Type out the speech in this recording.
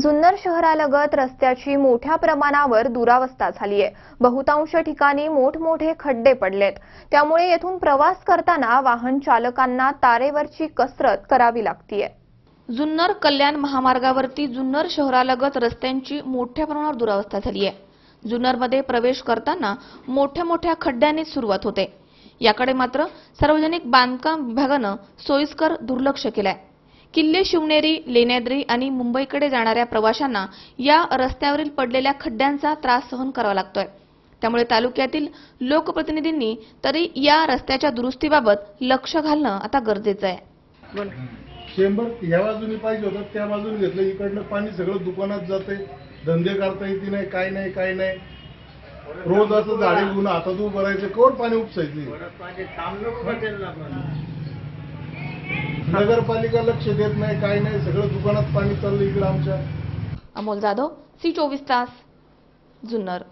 जुन्नर शहरालगत रस्त्याची मोठ्या प्रमाणावर दुरावस्था झाली आहे. बहुतांश ठिकाणी मोठमोठे खड्डे पडलेत. त्यामुळे येथून प्रवास करताना वाहन चालकांना तारेवरची कसरत करावी लागतीये. जुन्नर कल्याण महामार्गावरती जुन्नर शहरालगत रस्त्यांची मोठ्या प्रमाणावर दुरावस्था झाली आहे. जुन्नरमध्ये प्रवेश करताना मोठ्या मोठ्या खड्ड्यांनी सुरुवात होते. याकडे मात्र सार्वजनिक बांधकाम विभागानं सोयीस्कर दुर्लक्ष केलंय. किल्ले शिवनेरी लेण्याद्री आणि मुंबईकडे जाणाऱ्या प्रवाशांना या रस्त्यावरील पडलेल्या खड्ड्यांचा त्रास सहन करावा लागतोय. त्यामुळे तालुक्यातील लोकप्रतिनिधींनी तरी या रस्त्याच्या दुरुस्तीबाबत लक्ष घालणं आता गरजेचं आहे. चेंबर या बाजूने पाहिजे होतं त्या बाजूने घेतलं. इकडनं पाणी सगळं दुकानात जाते. धंदे करता येते नाही काय नाही काय नाही. रोज असं झाडे गुन्हा हातात उभं राहायचं. कवर पाणी उपसायचे. नगरपालिका लक्ष देत नाही काय नाही सगळं दुकानात पाणी चाललं इकडं आमच्या. अमोल जाधव सी चोवीस तास जुन्नर.